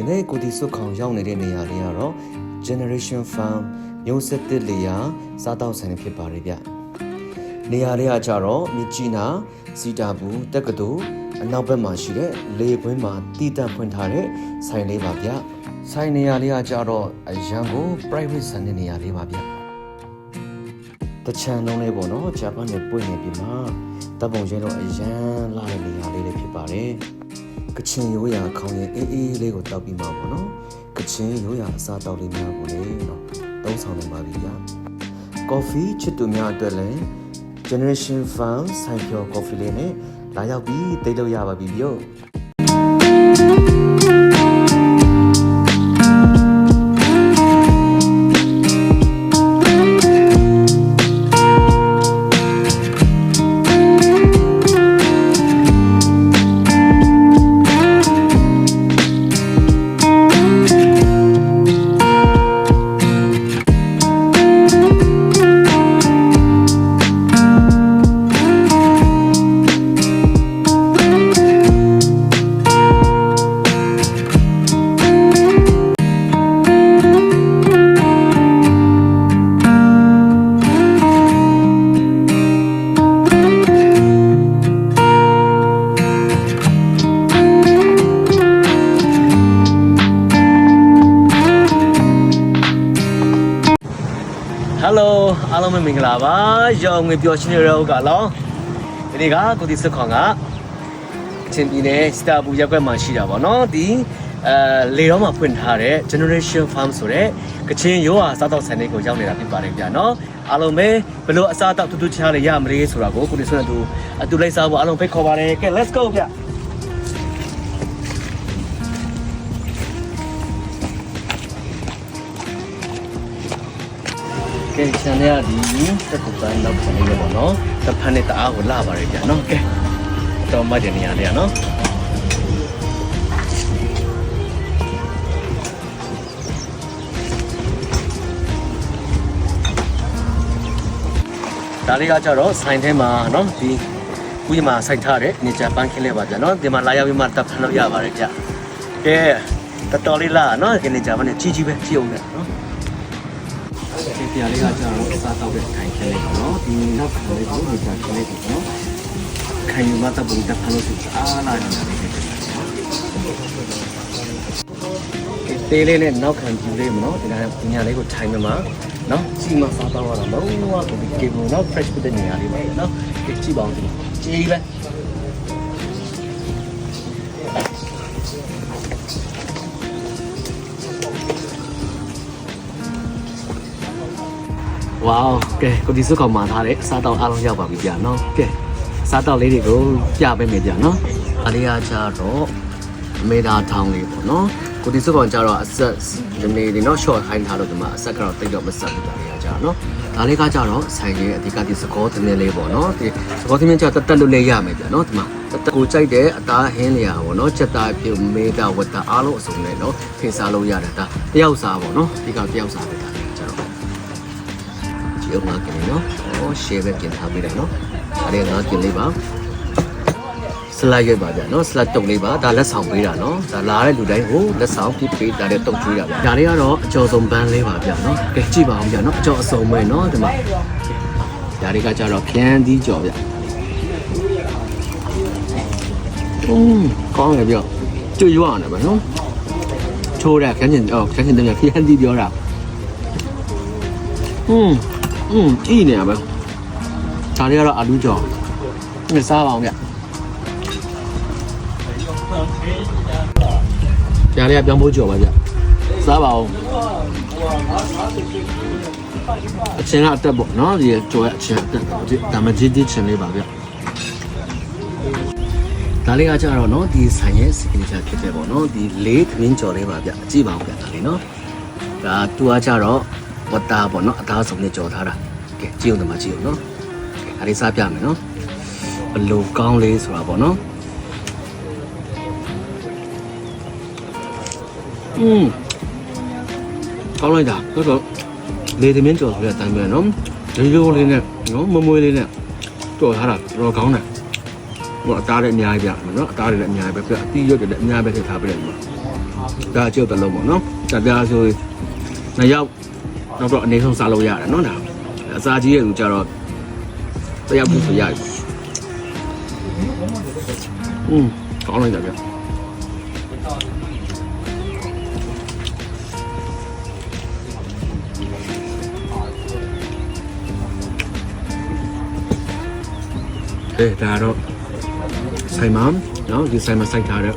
ဒီနေ့ကိုတီစွတ်ခေါင်ရောက်နေတဲ့နေရာလေးကတော့ Generation Farm မျိုးဆက်သစ်လေယာစားတောက်ဆိုင်ဖြစ်ပါတယ်ဗျနေရာလေးကကြတော့မြစ်ကြီးနာစီတာဘူးတက္ကသိုလ်အနောက်ဘက်မှာရှိတဲ့လေပွင်းမှာတည်တံ့ဖွင့်ထားတဲ့ဆိုင်လေးပါဗျဆိုင်နေရာလေးကကြတော့အရန်ကို private ဆန်တဲ့နေရာလေးပါဗျတချမ်းလုံးလေးပေါ့နော်ဂျပန်နဲ့ပွင့်နေပြီမှာတပ်ပုံရဲတော့အရန်လာတဲ့နေရာလေးလေးဖြစ်ပါတယ် ကချင်ရိုးရာခေါင်းရဲ့အေးအေးလေးကိုတောက်ပြီးမှာပေါ့နော်ကချင်ရိုးရာအစားတောက်လေးများကိုလည်းနော်သုံးဆောင်နေပါပြီဗျာကော်ဖီချစ်သူများအတွက်လည်း Generation Farm ဆိုင်ဖြော်ကော်ဖီလေးနဲ့လာရောက်ပြီးတိတ်လို့ရပါပြီဗျို့ ဟယ်လိုအားလုံးပဲမင်္ဂလာပါရောင်ငွေပျော်ရွှင်နေရောကလောဒီနေ့ကကိုတီစခွန်ကအချင်းပြည်နယ်စတာဘူရက်ကွက်မှာရှိတာပေါ့နော်ဒီအဲလေရောမှာဖွင့်ထားတဲ့ Generation Farm ဆိုတဲ့ကချင်ရိုးရာစားတော့ဆိုင်လေးကိုရောက်နေတာဖြစ်ပါတယ်ဗျာနော်အားလုံးပဲဘယ်လိုအစားအသောက်တူတူချားလေးရမလဲဆိုတာကိုကိုတီဆွနဲ့သူအတူလိုက်စားဖို့အားလုံးဖိတ်ခေါ်ပါတယ်ကဲ let's go ဗျာ ကဲဆန်ရဒီတက်ကူပန်းနောက်ဆန်ရပါတော့တဖန်နဲ့တအားကိုလာပါရကြနော်ကဲတော့မှတ်တဲ့နေရာလေးရနော်ဒါလေးကကြတော့ဆိုင်ထဲမှာနော်ဒီဥယျာဉ်မှာဆိုင်ထားတဲ့နေကြပန်းခင်းလေးပါဗျာနော်ဒီမှာလာရောက်ပြီးမှတပ်ဖန်လို့ရပါတယ်ဗျကဲတော်တော်လေးလာနော်ဒီနေကြပန်းနဲ့ကြီးကြီးပဲကြည့်အောင်နဲ့နော်ဒီ ပြာလေးကကျတော့စားတော့တဲ့ခိုင်ခဲလေးပေါ့နော်ဒီနောက်ခံလေးကိုဒီကခဲလေးပေါ့နော်ခိုင်ယူမတပ်ပုံတက်ဖလို့စစ်အားလာနေတာလေးဖြစ်တယ်တေးလေးနဲ့နောက်ခံပြူလေးမနော်ဒီကပညာလေးကိုထိုင်မှာနော်စီမစားတော့ရတာမဟုတ်ဘူးဒီကေဘနော် fresh ဖြစ်တဲ့နေရာလေးပါနော်ဒီကြည့်ပါဦးဒီကြီးပဲ ဝေါကဲကိုဒီစုကောင်မှာထားတဲ့စားတော့အားလုံးရောက်ပါပြီဗျာနော်ကဲစားတော့လေးတွေကိုပြပေးမယ်ဗျာနော်အလေးအားကြတော့မေဒါထောင်းလေးပေါ့နော်ကိုဒီစုကောင်ကြတော့အဆက်ဒီနေ့ဒီနော် short ခိုင်းထားလို့ဒီမှာအဆက်ကတော့တိတ်တော့မဆက်ဘူးဒါလေးအားကြတော့နော်ဒါလေးကကြတော့ဆိုင်ရဲ့အဓိကဒီစကောသမင်းလေးပေါ့နော်ဒီစကောသမင်းကြတက်တက်လို့လေးရမယ်ဗျာနော်ဒီမှာတက်တက်ကိုကြိုက်တဲ့အသားဟင်းလျာပေါ့နော်ချက်သားပြုမေဒါဝတ်တာအားလုံးအစုံနဲ့နော်ဖင်စားလို့ရတယ်ဒါတယောက်စားပေါ့နော်ဒီကတယောက်စားပဲဒါလေးကြတော့ ကြည့်အောင်ငါกินနော်။အော် share ပဲပြင်ထားပေးတယ်နော်။ဒါလေးငါกินလေးပါ။ဆလာရွက်ပါဗျာနော်ဆလာတုံလေးပါဒါလက်ဆောင်ပေးတာနော်ဒါလာတဲ့လူတိုင်းကိုလက်ဆောင်ပြပေးဒါလေးတုံကျွေးတာဗျာဒါလေးကတော့အကျော်ဆုံးဘန်းလေးပါဗျာနော်ကဲကြည့်ပါအောင်ဗျာနော်အကျော်အစုံပဲနော်ဒီမှာဒါလေးကကြတော့ဖြန်းသီးကြော်ဗျာอืมကောင်းတယ်ဗျာကျွေးရွာနေပါနော်ချိုးရခန်းချင်အော်ခန်းချင်တယ်ဖြန်းသီးပြောတာอืม อืมကြည့်နေရပဲဒါလေးကတော့အာလူကြော်ငါစားပါအောင်ဗျဒါလေးကပြောင်းဖို့ကြော်ပါဗျစားပါအောင်အချင်းကအတက်ပေါ့နော်ဒီကြော်ရဲ့အချင်းအတက်ဒီဒါမှကြီးဒီချင်းလေးပါဗျဒါလေးကကြတော့နော်ဒီဆိုင်ရဲ့ signature ဖြစ်တယ်ပေါ့နော်ဒီလေးသမင်းကြော်လေးပါဗျကြည့်ပါအောင်ဗျဒါလေးနော်ဒါသူကကြတော့ ဝတ်တာပေါ့နော်အသားစုံနဲ့ကြော်ထားတာကဲကြည့်အောင်ဒီမှာကြည့်အောင်နော်ကဲဒါလေးစားပြမယ်နော်ဘလို့ကောင်းလေးဆိုတာပေါ့နော်อืมကောင်းလိုက်တာတော်တော်လေသမင်းကြော်ဆိုတဲ့အတိုင်းပဲနော်ရိုးရိုးလေးနဲ့နော်မမွေးလေးနဲ့ကြော်ထားတာတော်တော်ကောင်းတယ်ဟိုအသားတွေအများကြီးပြမယ်နော်အသားတွေလည်းအများကြီးပဲပြအတီးရွက်တွေလည်းအများပဲထည့်ထားပြတယ်ဒီမှာဒါကျုပ်တစ်လုံးပေါ့နော်ဒါပြဆိုနှစ်ယောက် နောက်တော့အနေဆုံးစားလို့ရတယ်နော်ဒါအစာကြီးရဲ့လူကြတော့တစ်ယောက်ဘူးဆိုရပြီอืมကောင်းလိုက်တာဗျအဲဒါတော့ဆိုင်မနော်ဒီဆိုင်မစိုက်ထားတဲ့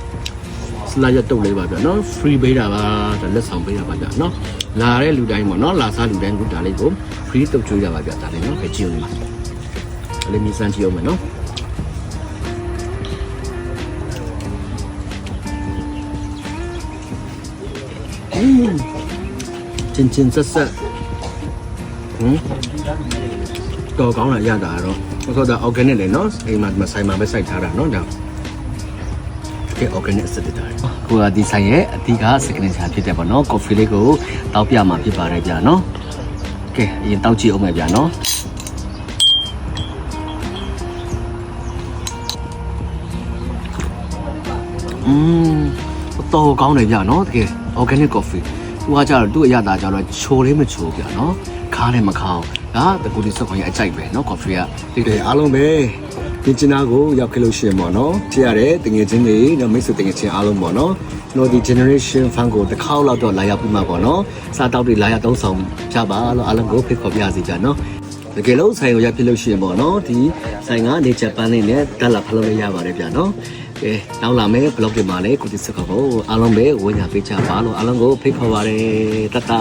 စလာရက်တုတ်လေးပါဗျာနော် free ပေးတာပါဒါလက်ဆောင်ပေးတာပါဗျာနော် လာတဲ့လူတိုင်းပေါ့နော်လာစားလူတိုင်းကဒါလေးကို free တုတ်ကျွေးရပါဗျာဒါလေးနော်ပဲကြည့်ဦးမှာဒါလေးမြစမ်းကြည့်အောင်မယ်နော်อืมချင်းချင်းဆက်ဆက်ဟမ်တော်ကောင်းလာရတာတော့ဆိုတော့ organic လေနော်အိမ်မှာမဆိုင်မှာပဲစိုက်ထားတာနော်ဒါကဲ organic စတဲ့တာ ကိုကဒီဆိုင်ရဲ့အဓိက signature ဖြစ်တယ်ပေါ့နော် coffee လေးကိုတောက်ပြမှာဖြစ်ပါတယ်ဗျာနော်ကဲအရင်တောက်ကြည့်အောင်မယ်ဗျာနော်อืมတော်ကောင်းတယ်ဗျာနော်တကယ် organic coffee သူကကြတော့သူ့အရသာကြတော့ချိုလေးမချိုဗျာနော်ခါနဲ့မခါအောင်ဒါတကူဒီစက်ခွန်ရဲ့အကြိုက်ပဲနော် coffee ကဒီအားလုံးပဲ ဒီချင်နာကိုရောက်ခဲ့လို့ရှိရင်ပေါ့နော်ကြည့်ရတယ်တငယ်ချင်းတွေနော်မိတ်ဆွေတငယ်ချင်းအားလုံးပေါ့နော်တို့ဒီ generation fan ကိုတစ်ခေါက်လောက်တော့လာရောက်ပြီးမှပေါ့နော်စားတောက်တွေလာရောက်သုံးဆောင်ကြပါလို့အားလုံးကိုဖိတ်ခေါ်ပြစီကြနော်တကယ်လို့ဆိုင်ကိုရဖြစ်လို့ရှိရင်ပေါ့နော်ဒီဆိုင်ကနေဂျပန်နဲ့တက်လာဖလို့ရပါတယ်ဗျာနော်ကဲနောက်လာမယ့် blog တွေမှာလည်းကိုဒီစကောကိုအားလုံးပဲဝင်ရပေးကြပါလို့အားလုံးကိုဖိတ်ခေါ်ပါတယ်တတ